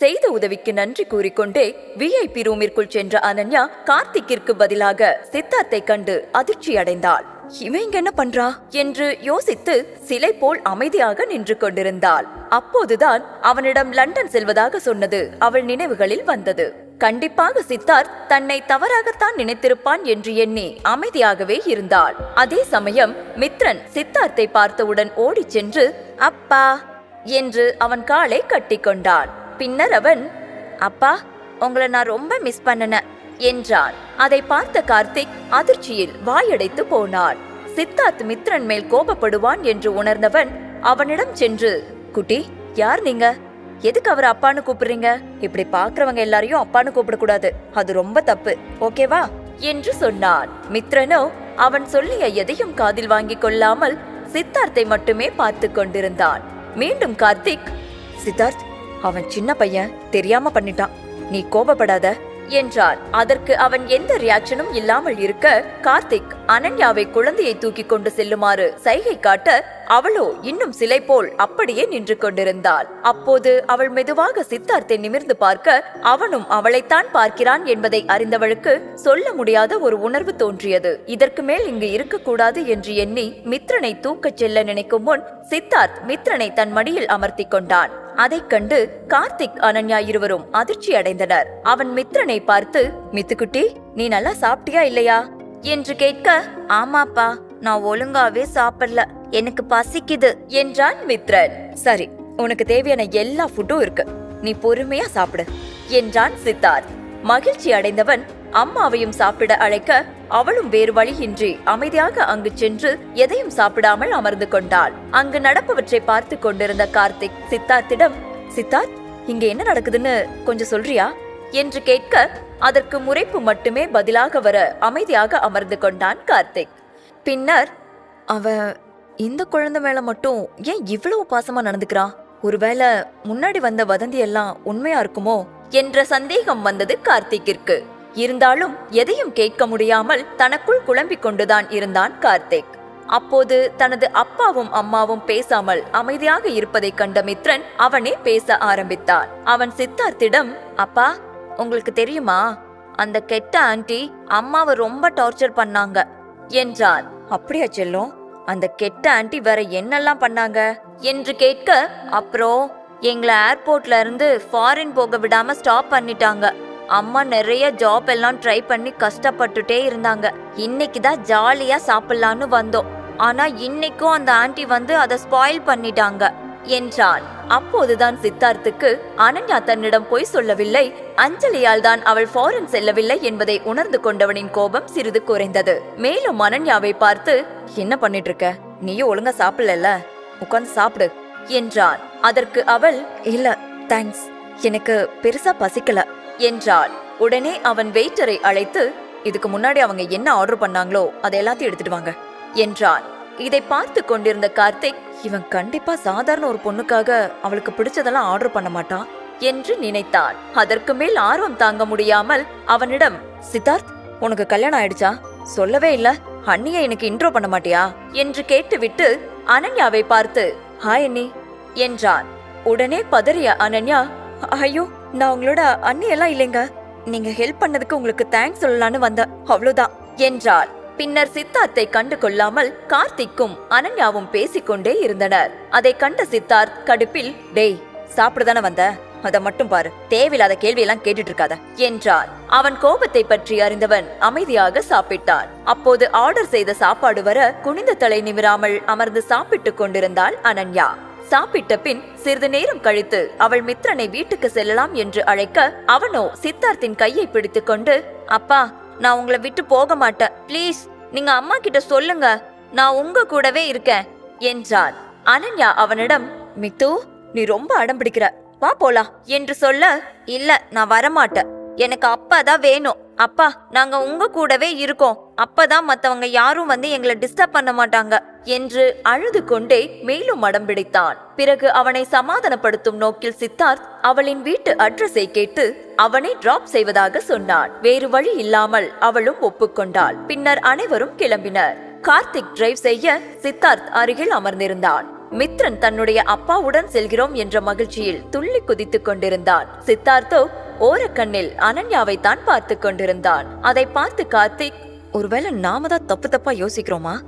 செய்த உதவிக்கு நன்றி கூறிக்கொண்டே விஐபி ரூமிற்குள் சென்ற அனன்யா கார்த்திக்கிற்கு பதிலாக சித்தார்த்தை கண்டு அதிர்ச்சி அடைந்தாள் இவன் இங்க என்ன பண்றா? என்று யோசித்து சிலை போல் அமைதியாக நின்று கொண்டிருந்தாள். அப்போதுதான் அவனிடம் லண்டன் செல்வதாக சொன்னது அவள் நினைவுகளில் வந்தது. கண்டிப்பாக சித்தார்த் தன்னை தவறாகத்தான் நினைத்திருப்பான் என்று எண்ணி அமைதியாகவே இருந்தாள். அதே சமயம் மித்ரன் சித்தார்த்தை பார்த்தவுடன் ஓடிச் சென்று அப்பா! என்று அவன் காலை கட்டிக்கொண்டான் பின்னர் அவன் அப்பா உங்களை நான் ரொம்ப மிஸ் பண்ணன என்றான் அதை பார்த்த கார்த்திக் அதிர்ச்சியில் வாயடைத்து போனான் சித்தார்த் மித்ரன் மேல் கோபப்படுவான் என்று உணர்ந்தவன் அவனிடம் சென்று குட்டி யார் நீங்க? எதுக்கு அவர் அப்பான்னு கூப்பிடுறீங்க? இப்படி பாக்குறவங்க எல்லாரையும் அப்பான்னு கூப்பிடக்கூடாது. அது ரொம்ப தப்பு. ஓகேவா? என்று சொன்னான். மித்ரனோ அவன் சொல்லிய எதையும் காதில் வாங்கிக் கொள்ளாமல் சித்தார்த்தை மட்டுமே பார்த்து கொண்டிருந்தான். மீண்டும் கார்த்திக் சித்தார்த் அவன் சின்ன பையன் தெரியாம பண்ணிட்டான். நீ கோபப்படாத என்றார். அதற்கு அவன் எந்த ரியாக்ஷனும் இல்லாமல் இருக்க கார்த்திக் அனன்யாவை குழந்தையை தூக்கி கொண்டு செல்லுமாறு சைகை காட்ட அவளோ இன்னும் சிலை போல் அப்படியே நின்று கொண்டிருந்தாள். அப்போது அவள் மெதுவாக சித்தார்த்தை நிமிர்ந்து பார்க்க அவனும் அவளைத்தான் பார்க்கிறான் என்பதை அறிந்தவளுக்கு சொல்ல முடியாத ஒரு உணர்வு தோன்றியது. இதற்கு மேல் இங்கு இருக்கக்கூடாது என்று எண்ணி மித்ரனை தூக்கச் செல்ல நினைக்கும் முன் சித்தார்த் மித்ரனை தன் மடியில் அமர்த்தி கொண்டான். அதைக் கண்டு கார்த்திக் அனன்யா இருவரும் அதிர்ச்சி அடைந்தனர் அவன் மித்ரனை பார்த்து மித்துக்குட்டி நீ நல்லா சாப்பிட்டியா இல்லையா? என்று கேட்க ஆமாப்பா நான் ஒழுங்காவே சாப்பிடல. எனக்கு பசிக்குது என்றான் மித்ரன். சரி உனக்கு தேவையான எல்லா ஃபுட்டும் இருக்கு. நீ பொறுமையா சாப்பிடு என்றான் சித்தார்த். மகிழ்ச்சி அடைந்தவன் அம்மாவையும் சாப்பிட அழைக்க அவளும் வேறு வழியின்றி அமைதியாக அங்கு சென்று எதையும் சாப்பிடாமல் அமர்ந்து கொண்டாள். அங்கு நடப்பவற்றை பார்த்து கொண்டிருந்த கார்த்திக் சித்தார்த்திடம் சித்தார்த் இங்க என்ன நடக்குதுன்னு கொஞ்சம் சொல்றியா? என்று கேட்க அதற்கு முறைப்பு மட்டுமே பதிலாக வர அமைதியாக அமர்ந்து கொண்டான் கார்த்திக். பின்னர் அவ இந்த குழந்தை மேல மட்டும் ஏன் இவ்வளவு பாசமா நடந்துக்கிறான் ஒருவேளை முன்னாடி வந்த வதந்தி எல்லாம் உண்மையா இருக்குமோ? என்ற சந்தேகம் வந்தது கார்த்திக்கிற்கு. இருந்தாலும் எதையும் கேட்க முடியாமல் தனக்குள் குழம்பிக் கொண்டுதான் இருந்தான் கார்த்திக். அப்போது தனது அப்பாவும் அம்மாவும் பேசாமல் அமைதியாக இருப்பதைக் கண்ட மித்ரன் அவனே பேச ஆரம்பித்தான் அவன் சித்தார்த்திடம் அப்பா உங்களுக்கு தெரியுமா? அந்த கெட்ட ஆண்டி அம்மாவை ரொம்ப டார்ச்சர் பண்ணாங்க என்றான் அப்படியா செல்லும் அந்த கெட்ட ஆன்ட்டி வேற என்னெல்லாம் பண்ணாங்க? என்று கேட்க அப்புறம் எங்களை ஏர்போர்ட்ல இருந்து ஃபாரின் போக விடாம ஸ்டாப் பண்ணிட்டாங்க. அம்மா நிறைய ஜாப் எல்லாம் ட்ரை பண்ணி கஷ்டப்பட்டுட்டே இருந்தாங்க. இன்னைக்கு தான் ஜாலியா சாப்பிடலான்னு வந்தோம். ஆனா இன்னைக்கும் அந்த ஆன்ட்டி வந்து அதை ஸ்பாயில் பண்ணிட்டாங்க. என்றான் அப்போதுதான் சித்தார்த்துக்கு அனன்யா தன்னிடம் பொய் சொல்லவில்லை. அஞ்சலியால் தான் அவள் ஃபாரின் செல்லவில்லை என்பதை உணர்ந்து கொண்டவனின் கோபம் சிறிது குறைந்தது. மேலும் அனன்யாவை பார்த்து என்ன பண்ணிட்டு இருக்க நீயும் ஒழுங்கா சாப்பிடல உட்கார்ந்து சாப்பிடு. என்றான் அதற்கு அவள் இல்ல தேங்க்ஸ் எனக்கு பெருசா பசிக்கல. என்றாள். உடனே அவன் வெயிட்டரை அழைத்து இதுக்கு முன்னாடி அவங்க என்ன ஆர்டர் பண்ணாங்களோ அதை எல்லாத்தையும் எடுத்துட்டு வாங்க என்றான். இதை பார்த்து கொண்டிருந்த கார்த்திக் இவன் கண்டிப்பா சாதாரண ஒரு பொண்ணுக்காக அவளுக்கு பிடிச்சதெல்லாம் ஆர்டர் பண்ண மாட்டான் என்று நினைத்தான் அதற்கு மேல் ஆர்வம் தாங்க முடியாமல் அவனிடம் சித்தார்த் உனக்கு கல்யாணம் ஆயிடுச்சா? சொல்லவே இல்ல. அண்ணிய எனக்கு இன்ட்ரோ பண்ண மாட்டியா? என்று கேட்டுவிட்டு அனன்யாவை பார்த்து ஹாய் அண்ணி என்றான். உடனே பதறிய அனன்யா ஐயோ நான் உங்களோட அண்ணி எல்லாம் இல்லைங்க. நீங்க ஹெல்ப் பண்ணதுக்கு உங்களுக்கு தேங்க்ஸ் சொல்லலான்னு வந்த அவ்வளவுதான். என்றாள். பின்னர் சித்தார்த்தை கண்டு கொள்ளாமல் கார்த்திக்கும் அனன்யாவும் பேசிக்கொண்டே இருந்தனர். அதை கண்ட சித்தார்த் கடுப்பில் டேய் சாப்பிடுதானே வந்த? அதை மட்டும் பாரு. தேவையில்லாத கேள்வியெல்லாம் கேட்டுட்டு இருக்காத என்றார். அவன் கோபத்தை பற்றி அறிந்தவன் அமைதியாக சாப்பிட்டான். அப்போது ஆர்டர் செய்த சாப்பாடு வர குனிந்த தலை நிமிராமல் அமர்ந்து சாப்பிட்டுக் கொண்டிருந்தாள் அனன்யா. சாப்பிட்ட பின் சிறிது நேரம் கழித்து அவள் மித்ரனை வீட்டுக்கு செல்லலாம் என்று அழைக்க அவனோ சித்தார்த்தின் கையை பிடித்து கொண்டு அப்பா நான் உங்களை விட்டு போக மாட்டேன். ப்ளீஸ் நீங்க அம்மா கிட்ட சொல்லுங்க. நான் உங்க கூடவே இருக்கேன் என்றான் அனன்யா அவனிடம் மித்து நீ ரொம்ப அடம் பிடிக்கிற வா போலாம். என்று சொல்ல இல்ல நான் வரமாட்டேன். எனக்கு அப்பா தான் வேணும். அப்பா நாங்க உங்க கூடவே இருக்கோம். அப்பதான் மத்தவங்க யாரும் வந்து எங்களை டிஸ்டர்ப் பண்ண மாட்டாங்க என்று அழுது கொண்டே மேலும் மடம் பிடித்தான். பிறகு அவனை சமாதானப்படுத்தும் நோக்கில் சித்தார்த் அவளின் வீட்டு அட்ரஸை கேட்டு அவனை டிராப் செய்வதாக சொன்னான். வேறு வழி இல்லாமல் அவளும் ஒப்புக்கொண்டாள். பின்னர் அனைவரும் கிளம்பினர். கார்த்திக் டிரைவ் செய்ய சித்தார்த் அருகில் அமர்ந்திருந்தான். மித்ரன் தன்னுடைய அப்பாவுடன் செல்கிறோம் என்ற மகிழ்ச்சியில் துள்ளி குதித்துக் கொண்டிருந்தான். சித்தார்த்தோ ஓரக்கண்ணில் அனன்யாவை தான் பார்த்து கொண்டிருந்தான். அதை பார்த்து கார்த்திக் ஒருவேளை நாம தான் தப்பு தப்பா யோசிக்கிறோமா?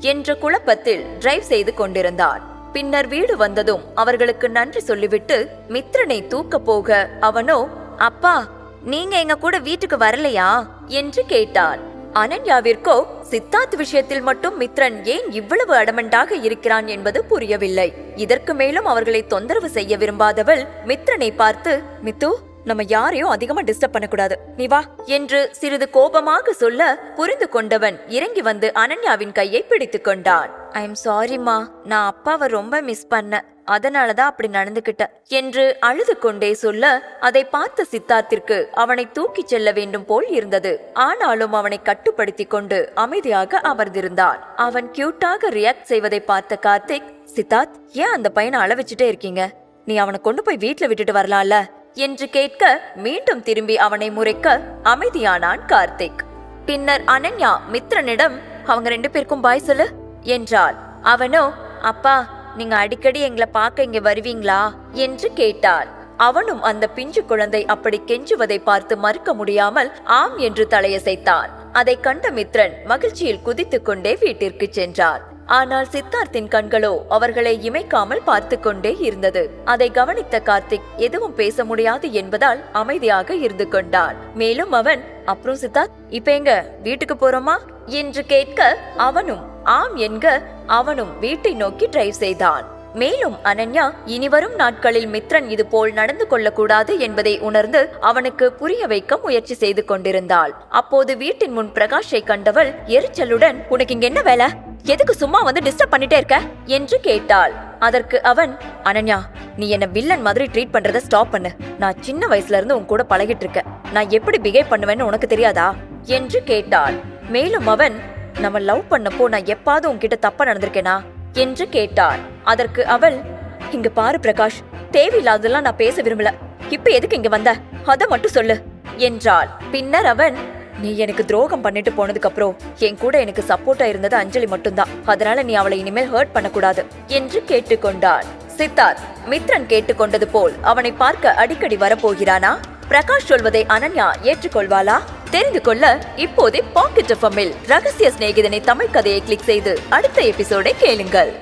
என்ற குழப்பத்தில் டிரைவ் செய்து கொண்டிருந்தான். பின்னர் வீடு வந்ததும் அவர்களுக்கு நன்றி சொல்லிவிட்டு மித்ரனை தூக்க போக அவனோ அப்பா நீங்க எங்க கூட வீட்டுக்கு வரலையா? என்று கேட்டான். அனன்யாவிற்கோ சித்தார்த் விஷயத்தில் மட்டும் மித்ரன் ஏன் இவ்வளவு அடமண்டாக இருக்கிறான் என்பது புரியவில்லை. இதற்கு மேலும் அவர்களை தொந்தரவு செய்ய விரும்பாதவள் மித்ரனை பார்த்து மித்து நம்ம யாரையும் அதிகமா டிஸ்டர்ப் பண்ணக்கூடாது. நீ வா. என்று சிறிது கோபமாக சொல்ல புரிந்து கொண்டவன் இறங்கி வந்து அனன்யாவின் கையை பிடித்து கொண்டான். ஐ எம் சாரிம்மா நான் அப்பாவை ரொம்ப மிஸ் பண்ண அதனாலதான் அப்படி நடந்துகிட்ட என்று அழுது கொண்டே சொல்ல அதை பார்த்த சித்தார்த்திற்கு அவனை தூக்கிச் செல்ல வேண்டும் போல் இருந்தது. ஆனாலும் அவனை கட்டுப்படுத்தி கொண்டு அமைதியாக அமர்ந்திருந்தான். அவன் கியூட்டாக ரியாக்ட் செய்வதை பார்த்த கார்த்திக் சித்தார்த் ஏன் அந்த பையனை அளவிச்சுட்டே இருக்கீங்க? நீ அவனை கொண்டு போய் வீட்ல விட்டுட்டு வரலாம்ல. என்று கேட்க மீண்டும் திரும்பி அவனை முறைக்க அமைதியானான் கார்த்திக். பின்னர் அனன்யா மித்ரனிடம் அவங்க ரெண்டு பேருக்கும் பாய் சொல்லு என்றாள். அவனோ அப்பா நீங்க அடிக்கடி எங்களை பார்க்க இங்க வருவீங்களா? என்று கேட்டார் அவனும் அந்த பிஞ்சு குழந்தை அப்படி கெஞ்சுவதை பார்த்து மறுக்க முடியாமல் ஆம் என்று தலையசைத்தான். அதை கண்ட மித்ரன் மகிழ்ச்சியில் குதித்துக் கொண்டே வீட்டிற்கு சென்றார். ஆனால் சித்தார்த்தின் கண்களோ அவர்களை இமைக்காமல் பார்த்து கொண்டே இருந்தது. அதை கவனித்த கார்த்திக் எதுவும் பேச முடியாது என்பதால் அமைதியாக இருந்து கொண்டான். மேலும் அவன் அப்புறம் சித்தார்த் இப்ப எங்க? வீட்டுக்கு போறோமா? என்று கேட்க அவனும் ஆம் என்க அவனும் வீட்டை நோக்கி டிரைவ் செய்தான். மேலும் அனன்யா இனிவரும் நாட்களில் மித்ரன் இது போல் நடந்து கொள்ளக்கூடாது என்பதை உணர்ந்து அவனுக்கு புரிய வைக்க முயற்சி செய்து கொண்டிருந்தாள். அப்போது வீட்டின் முன் பிரகாஷை கண்டவள் எரிச்சலுடன் உனக்கு இங்க என்ன வேலை? எதுக்கு சும்மா வந்து டிஸ்டர்ப் பண்ணிட்டே இருக்க? என்று கேட்டாள். அதற்கு அவன் அனன்யா நீ என்ன வில்லன் மாதிரி ட்ரீட் பண்றத ஸ்டாப் பண்ணு. நான் சின்ன வயசுல இருந்து உன் கூட பழகிட்டு இருக்கேன். நான் எப்படி பிஹேவ் பண்ணுவேன்னு உனக்கு தெரியாதா? என்று கேட்டாள். மேலும் அவன் நம்ம லவ் பண்ணப்போ நான் எப்பாவது உன்கிட்ட தப்பா நடந்திருக்கேனா? என்று கேட்டாள். அதற்கு அவள் இங்க பாரு பிரகாஷ் தேவையில்லாததெல்லாம் நான் பேச விரும்பல. இப்ப எதுக்கு இங்க வந்த? அத மட்டும் சொல்லு. என்றாள். பின்னர் அவன் நீ எனக்கு துரோகம் பண்ணிட்டு போனதுக்கப்புறம் என் கூட எனக்கு சப்போர்ட்டா இருந்தது அஞ்சலி மட்டும்தான். அதனால நீ அவளை இனிமேல் ஹர்ட் பண்ணக்கூடாது என்று கேட்டுக்கொண்டான் சித்தார்த் மித்ரன் கேட்டுக்கொண்டது போல் அவனை பார்க்க அடிக்கடி வரப்போகிறானா? பிரகாஷ் சொல்வதை அனன்யா ஏற்றுக்கொள்வாளா? தெரிந்து கொள்ள இப்போதே பாக்கெட் எஃப்எம்மில் ரகசிய சிநேகிதனை தமிழ் கதையை கிளிக் செய்து அடுத்த எபிசோடை கேளுங்கள்.